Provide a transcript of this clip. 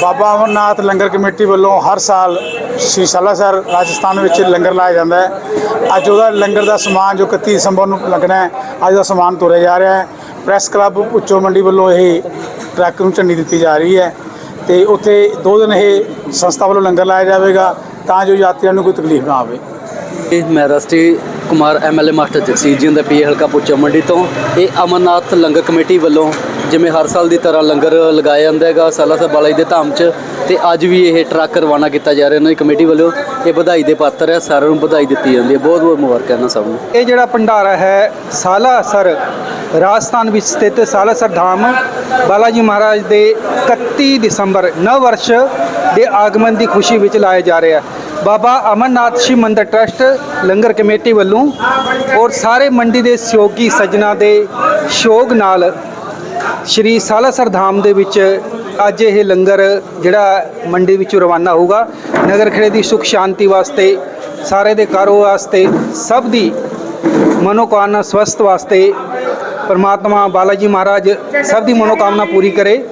ਬਾਬਾ ਅਮਰਨਾਥ ਲੰਗਰ committee ਵੱਲੋਂ ਹਰ ਸਾਲ ਸ਼੍ਰੀ ਸਾਲਾਸਰ ਰਾਜਸਥਾਨ ਵਿੱਚ ਲੰਗਰ ਲਾਇਆ ਜਾਂਦਾ ਹੈ। ਅੱਜ ਉਹਦਾ ਲੰਗਰ ਦਾ ਸਮਾਨ ਜੋ 31 ਦਸੰਬਰ ਨੂੰ ਲੱਗਣਾ ਹੈ, ਅੱਜ ਦਾ ਸਮਾਨ ਤੋਰਿਆ ਜਾ ਰਿਹਾ ਹੈ। ਪ੍ਰੈਸ ਕਲੱਬ ਪੁੱਚੋ ਮੰਡੀ ਵੱਲੋਂ ਇਹ ਟਰੱਕ ਨੂੰ ਝੰਡੀ ਦਿੱਤੀ ਜਾ ਰਹੀ ਹੈ ਤੇ ਉੱਥੇ ਦੋ ਦਿਨ ਇਹ ਸੰਸਥਾ ਵੱਲੋਂ ਲੰਗਰ ਲਾਇਆ ਜਾਵੇਗਾ ਤਾਂ ਜੋ ਯਾਤਰੀਆਂ ਨੂੰ ਕੋਈ ਤਕਲੀਫ ਨਾ ਆਵੇ ਇਹ ਮੈਂ ਰਸਟੀ ਕੁਮਾਰ ਐਮਐਲਏ ਮਾਸਟਰ ਜਗਸੀਰ ਜੀ ਦਾ ਪੀ ਹਲਕਾ ਪੁੱਚਾ ਮੰਡੀ ਤੋਂ। ਇਹ ਅਮਰਨਾਥ ਲੰਗਰ ਕਮੇਟੀ ਵੱਲੋਂ ਜਿਵੇਂ ਹਰ ਸਾਲ ਦੀ ਤਰ੍ਹਾਂ ਲੰਗਰ ਲਗਾਇਆ ਜਾਂਦਾ ਹੈਗਾ ਸਾਲਾ ਸਾਹਿਬ ਬਾਲਾ ਜੀ ਦੇ ਧਾਮ 'ਚ ਤੇ ਅੱਜ ਵੀ ਇਹ ਟਰੱਕ ਰਵਾਨਾ ਕੀਤਾ ਜਾ ਰਿਹਾ ਇਹਨਾਂ ਦੀ ਕਮੇਟੀ ਵੱਲੋਂ। ਇਹ ਵਧਾਈ ਦੇ ਪਾਤਰ ਹੈ, ਸਾਰਿਆਂ ਨੂੰ ਵਧਾਈ ਦਿੱਤੀ ਜਾਂਦੀ ਹੈ। ਬਹੁਤ ਬਹੁਤ ਮੁਬਾਰਕਾਂ ਇਹਨਾਂ ਸਭ ਨੂੰ। ਇਹ ਜਿਹੜਾ ਭੰਡਾਰਾ ਹੈ ਸਾਲਾਸਰ ਰਾਜਸਥਾਨ ਵਿੱਚ ਸਥਿਤ ਸਾਲਾਸਰ ਧਾਮ ਬਾਲਾਜੀ ਮਹਾਰਾਜ ਦੇ 31 ਦਸੰਬਰ ਨਵ ਵਰਸ਼ ਦੇ ਆਗਮਨ ਦੀ ਖੁਸ਼ੀ ਵਿੱਚ ਲਾਇਆ ਜਾ ਰਿਹਾ ਹੈ। ਬਾਬਾ ਅਮਰਨਾਥ ਸ਼ਿਵ ਮੰਦਰ ਟਰਸਟ ਲੰਗਰ ਕਮੇਟੀ ਵੱਲੋਂ ਔਰ ਸਾਰੇ ਮੰਡੀ ਦੇ ਸਹਿਯੋਗੀ ਸੱਜਣਾ ਦੇ ਸ਼ੋਗ ਨਾਲ ਸ਼੍ਰੀ ਸਾਲਾਸਰ ਧਾਮ ਦੇ ਵਿੱਚ ਅੱਜ ਇਹ ਲੰਗਰ ਜਿਹੜਾ ਮੰਡੀ ਵਿੱਚੋਂ ਰਵਾਨਾ ਹੋਊਗਾ। ਨਗਰ ਖੇੜੇ ਦੀ ਸੁਖ ਸ਼ਾਂਤੀ ਵਾਸਤੇ, ਸਾਰੇ ਦੇ ਕਾਰੋ ਵਾਸਤੇ, ਸਭ ਦੀ ਮਨੋਕਾਮਨਾ ਸਵਸਥ ਵਾਸਤੇ ਪਰਮਾਤਮਾ ਬਾਲਾਜੀ ਮਹਾਰਾਜ ਸਭ ਦੀ ਮਨੋਕਾਮਨਾ ਪੂਰੀ ਕਰੇ।